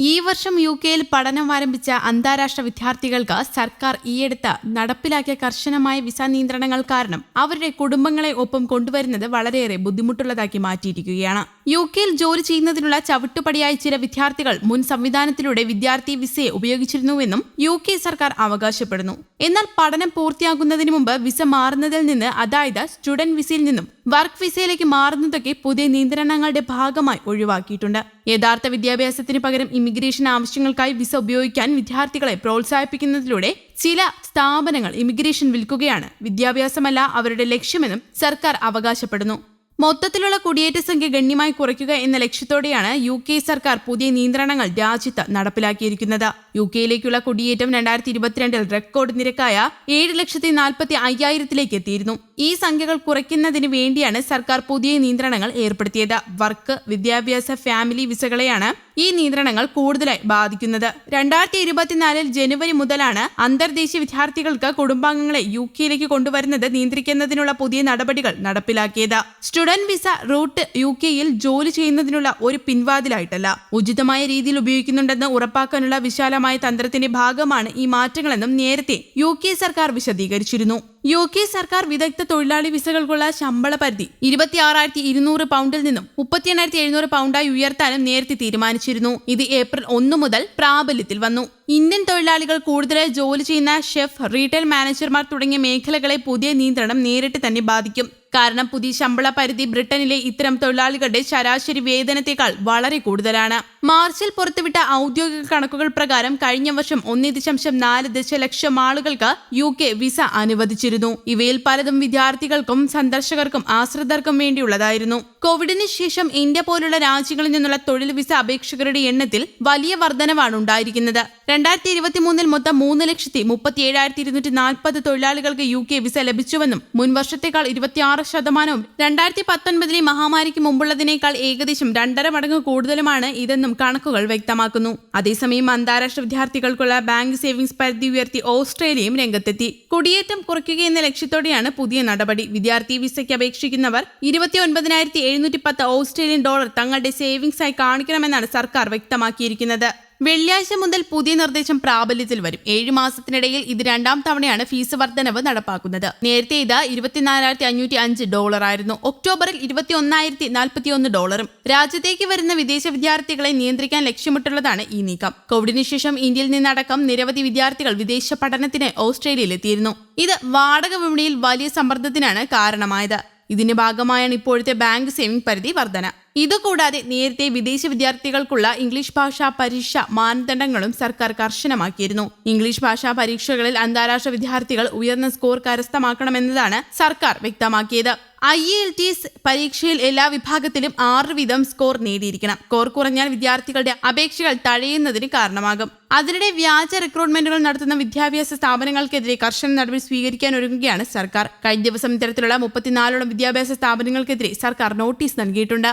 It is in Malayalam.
ഈ വർഷം യു കെയിൽ പഠനം ആരംഭിച്ച അന്താരാഷ്ട്ര വിദ്യാർത്ഥികൾക്ക് സർക്കാർ ഈയടുത്ത് നടപ്പിലാക്കിയ കർശനമായ വിസ നിയന്ത്രണങ്ങൾ കാരണം അവരുടെ കുടുംബങ്ങളെ ഒപ്പം കൊണ്ടുവരുന്നത് വളരെയേറെ ബുദ്ധിമുട്ടുള്ളതാക്കി മാറ്റിയിരിക്കുകയാണ്. യു കെയിൽ ജോലി ചെയ്യുന്നതിനുള്ള ചവിട്ടുപടിയായി ചില വിദ്യാർത്ഥികൾ മുൻ സംവിധാനത്തിലൂടെ വിദ്യാർത്ഥി വിസയെ ഉപയോഗിച്ചിരുന്നുവെന്നും യു കെ സർക്കാർ അവകാശപ്പെടുന്നു. എന്നാൽ പഠനം പൂർത്തിയാകുന്നതിന് മുമ്പ് വിസ മാറുന്നതിൽ നിന്ന് അതായത് സ്റ്റുഡന്റ് വിസയിൽ നിന്നും വർക്ക് വിസയിലേക്ക് മാറുന്നതൊക്കെ പുതിയ നിയന്ത്രണങ്ങളുടെ ഭാഗമായി ഒഴിവാക്കിയിട്ടുണ്ട്. യഥാർത്ഥ വിദ്യാഭ്യാസത്തിന് പകരം ഇമിഗ്രേഷൻ ആവശ്യങ്ങൾക്കായി വിസ ഉപയോഗിക്കാൻ വിദ്യാർത്ഥികളെ പ്രോത്സാഹിപ്പിക്കുന്നതിലൂടെ ചില സ്ഥാപനങ്ങൾ ഇമിഗ്രേഷൻ വിൽക്കുകയാണ് വിദ്യാഭ്യാസമല്ല അവരുടെ ലക്ഷ്യമെന്നും സർക്കാർ അവകാശപ്പെടുന്നു. മൊത്തത്തിലുള്ള കുടിയേറ്റ സംഖ്യ ഗണ്യമായി കുറയ്ക്കുക എന്ന ലക്ഷ്യത്തോടെയാണ് യു സർക്കാർ പുതിയ നിയന്ത്രണങ്ങൾ രാജ്യത്ത് നടപ്പിലാക്കിയിരിക്കുന്നത്. യു കെയിലേക്കുള്ള കുടിയേറ്റം രണ്ടായിരത്തി ഇരുപത്തിരണ്ടിൽ റെക്കോർഡ് നിരക്കായ ഏഴ് ലക്ഷത്തി നാൽപ്പത്തി അയ്യായിരത്തിലേക്ക് എത്തിയിരുന്നു. ഈ സംഖ്യകൾ കുറയ്ക്കുന്നതിന് വേണ്ടിയാണ് സർക്കാർ പുതിയ നിയന്ത്രണങ്ങൾ ഏർപ്പെടുത്തിയത്. വർക്ക് വിദ്യാഭ്യാസ ഫാമിലി വിസകളെയാണ് ഈ നിയന്ത്രണങ്ങൾ കൂടുതലായി ബാധിക്കുന്നത്. രണ്ടായിരത്തി ഇരുപത്തിനാലിൽ ജനുവരി മുതലാണ് അന്തർദേശീയ വിദ്യാർത്ഥികൾക്ക് കുടുംബാംഗങ്ങളെ യു കെയിലേക്ക് കൊണ്ടുവരുന്നത് നിയന്ത്രിക്കുന്നതിനുള്ള പുതിയ നടപടികൾ നടപ്പിലാക്കിയത്. സ്റ്റുഡന്റ് വിസ റൂട്ട് യു കെയിൽ ജോലി ചെയ്യുന്നതിനുള്ള ഒരു പിൻവാതിലായിട്ടല്ല. ഉചിതമായ രീതിയിൽ ഉപയോഗിക്കുന്നുണ്ടെന്ന് ഉറപ്പാക്കാനുള്ള വിശാലമായ തന്ത്രത്തിന്റെ ഭാഗമാണ് ഈ മാറ്റങ്ങളെന്നും നേരത്തെ യു കെ സർക്കാർ വിശദീകരിച്ചിരുന്നു. യു കെ സർക്കാർ വിദഗ്ധ തൊഴിലാളി വിസകൾക്കുള്ള ശമ്പള പരിധി ഇരുപത്തി ആറായിരത്തി ഇരുന്നൂറ് പൗണ്ടിൽ നിന്നും മുപ്പത്തി എണ്ണായിരത്തി എഴുന്നൂറ് പൗണ്ടായി ഉയർത്താനും നേരത്തെ തീരുമാനിച്ചിരുന്നു. ഇത് ഏപ്രിൽ ഒന്ന് മുതൽ പ്രാബല്യത്തിൽ വന്നു. ഇന്ത്യൻ തൊഴിലാളികൾ കൂടുതലായി ജോലി ചെയ്യുന്ന ഷെഫ് റീറ്റെയിൽ മാനേജർമാർ തുടങ്ങിയ മേഖലകളെ പുതിയ നിയന്ത്രണം നേരിട്ട് തന്നെ ബാധിക്കും. കാരണം പുതിയ ശമ്പള പരിധി ബ്രിട്ടനിലെ ഇത്തരം തൊഴിലാളികളുടെ ശരാശരി വേതനത്തെക്കാൾ വളരെ കൂടുതലാണ്. മാർച്ചിൽ പുറത്തുവിട്ട ഔദ്യോഗിക കണക്കുകൾ പ്രകാരം കഴിഞ്ഞ വർഷം ഒന്നേ ദശാംശം നാല് ദശലക്ഷം ആളുകൾക്ക് യു കെ വിസ അനുവദിച്ചിരുന്നു. ഇവയിൽ പലതും വിദ്യാർത്ഥികൾക്കും സന്ദർശകർക്കും ആശ്രിതർക്കും വേണ്ടിയുള്ളതായിരുന്നു. കോവിഡിന് ശേഷം ഇന്ത്യ പോലുള്ള രാജ്യങ്ങളിൽ നിന്നുള്ള തൊഴിൽ വിസ അപേക്ഷകരുടെ എണ്ണത്തിൽ വലിയ വർധനവാണ് ഉണ്ടായിരിക്കുന്നത്. രണ്ടായിരത്തി ഇരുപത്തി മൂന്നിൽ മൊത്തം മൂന്ന് ലക്ഷത്തി മുപ്പത്തി ഏഴായിരത്തി ഇരുന്നൂറ്റി നാൽപ്പത് തൊഴിലാളികൾക്ക് യു കെ വിസ ലഭിച്ചുവെന്നും മുൻ വർഷത്തേക്കാൾ ഇരുപത്തിയാറ് ശതമാനവും രണ്ടായിരത്തി പത്തൊൻപതിലെ മഹാമാരിക്ക് മുമ്പുള്ളതിനേക്കാൾ ഏകദേശം രണ്ടര മടങ്ങ് കൂടുതലുമാണ് ഇതെന്നും കണക്കുകൾ വ്യക്തമാക്കുന്നു. അതേസമയം അന്താരാഷ്ട്ര വിദ്യാർത്ഥികൾക്കുള്ള ബാങ്ക് സേവിംഗ്സ് പരിധി ഉയർത്തി ഓസ്ട്രേലിയയും രംഗത്തെത്തി. കുടിയേറ്റം കുറയ്ക്കുകയെന്ന ലക്ഷ്യത്തോടെയാണ് പുതിയ നടപടി. വിദ്യാർത്ഥി വിസയ്ക്ക് അപേക്ഷിക്കുന്നവർ ഇരുപത്തി ഒൻപതിനായിരത്തി എഴുന്നൂറ്റി പത്ത് ഓസ്ട്രേലിയൻ ഡോളർ തങ്ങളുടെ സേവിംഗ്സായി കാണിക്കണമെന്നാണ് സർക്കാർ വ്യക്തമാക്കിയിരിക്കുന്നത്. വെള്ളിയാഴ്ച മുതൽ പുതിയ നിർദ്ദേശം പ്രാബല്യത്തിൽ വരും. ഏഴ് മാസത്തിനിടയിൽ ഇത് രണ്ടാം തവണയാണ് ഫീസ് വർധനവ് നടപ്പാക്കുന്നത്. നേരത്തെ ഇത് ഇരുപത്തിനാലായിരത്തി അഞ്ഞൂറ്റി അഞ്ച് ഡോളർ ആയിരുന്നു. ഒക്ടോബറിൽ ഇരുപത്തി ഒന്നായിരത്തി നാൽപ്പത്തി ഒന്ന് ഡോളറും രാജ്യത്തേക്ക് വരുന്ന വിദേശ വിദ്യാർത്ഥികളെ നിയന്ത്രിക്കാൻ ലക്ഷ്യമിട്ടുള്ളതാണ് ഈ നീക്കം. കോവിഡിന് ശേഷം ഇന്ത്യയിൽ നിന്നടക്കം നിരവധി വിദ്യാർത്ഥികൾ വിദേശ പഠനത്തിന് ഓസ്ട്രേലിയയിലെത്തിയിരുന്നു ഇത് വാടക വിപണിയിൽ വലിയ സമ്മർദ്ദത്തിനാണ് കാരണമായത്. ഇതിന്റെ ഭാഗമായാണ് ഇപ്പോഴത്തെ ബാങ്ക് സേവിംഗ് പരിധി വർധന. ഇതുകൂടാതെ നേരത്തെ വിദേശ വിദ്യാർത്ഥികൾക്കുള്ള ഇംഗ്ലീഷ് ഭാഷാ പരീക്ഷ മാനദണ്ഡങ്ങളും സർക്കാർ കർശനമാക്കിയിരുന്നു. ഇംഗ്ലീഷ് ഭാഷാ പരീക്ഷകളിൽ അന്താരാഷ്ട്ര വിദ്യാർത്ഥികൾ ഉയർന്ന സ്കോർ കരസ്ഥമാക്കണമെന്നതാണ് സർക്കാർ വ്യക്തമാക്കിയത്. ഐ എൽ ടി പരീക്ഷയിൽ എല്ലാ വിഭാഗത്തിലും ആറ് വീതം സ്കോർ നേടിയിരിക്കണം. സ്കോർ കുറഞ്ഞാൽ വിദ്യാർത്ഥികളുടെ അപേക്ഷകൾ തഴയുന്നതിന് കാരണമാകും. അതിനിടെ വ്യാജ റിക്രൂട്ട്മെന്റുകൾ നടത്തുന്ന വിദ്യാഭ്യാസ സ്ഥാപനങ്ങൾക്കെതിരെ കർശന നടപടി സ്വീകരിക്കാൻ ഒരുങ്ങുകയാണ് സർക്കാർ. കഴിഞ്ഞ ദിവസം ഇത്തരത്തിലുള്ള മുപ്പത്തിനാലോളം വിദ്യാഭ്യാസ സ്ഥാപനങ്ങൾക്കെതിരെ സർക്കാർ നോട്ടീസ് നൽകിയിട്ടുണ്ട്.